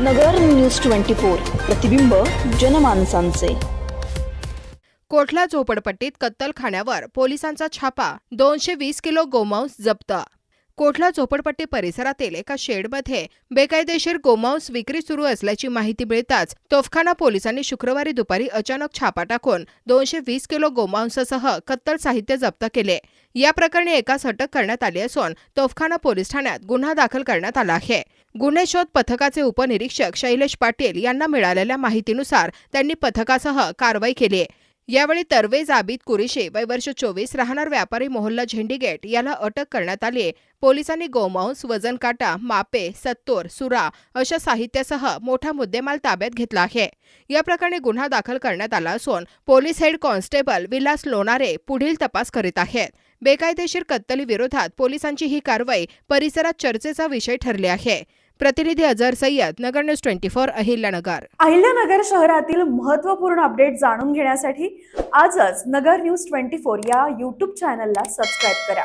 नगर news twenty four प्रतिबिंब जनमानसांचे. कोठला झोपडपट्टीत कत्तलखान्यावर पोलिसांचा छापा दोनशे वीस किलो गोमांस जप्त कोठला झोपडपट्टी परिसरातील एका शेडमध्ये बेकायदेशीर गोमांस विक्री सुरू असल्याची माहिती मिळताच तोफखाना पोलिसांनी शुक्रवारी दुपारी अचानक छापा टाकून दोनशे वीस किलो गोमांसासह कत्तल साहित्य जप्त केले. या प्रकरणी एकास अटक करण्यात आली असून तोफखाना पोलीस ठाण्यात गुन्हा दाखल करण्यात आला आहे. गुन्हे शोध पथकाचे उपनिरीक्षक शैलेश पाटील यांना मिळालेल्या माहितीनुसार त्यांनी पथकासह कारवाई केली. यावेळी तरवेज आबिद कुरिशे वय वर्ष चोवीस राहणार व्यापारी मोहल्ला झेंडीगेट याला अटक करण्यात आली पोलिसांनी गोमांस वजन काटा मापे सत्तोर सुरा अशा साहित्यासह मोठा मुद्देमाल ताब्यात घेतला आहे. या प्रकरणी गुन्हा दाखल करण्यात आला असून police head constable Vilas Lonare पुढील तपास करीत आहेत. बेकायदेशीर कत्तली विरोधात पोलिसांची ही कारवाई परिसरात चर्चेचा विषय ठरली आहे. प्रतिनिधी Azar Sayyad Nagar news twenty four Ahilyanagar. Ahilyanagar शहरातील महत्त्वपूर्ण अपडेट जाणून घेण्यासाठी आजच नगर न्यूज ट्वेंटी फोर या यूट्यूब चॅनलला सबस्क्राईब करा.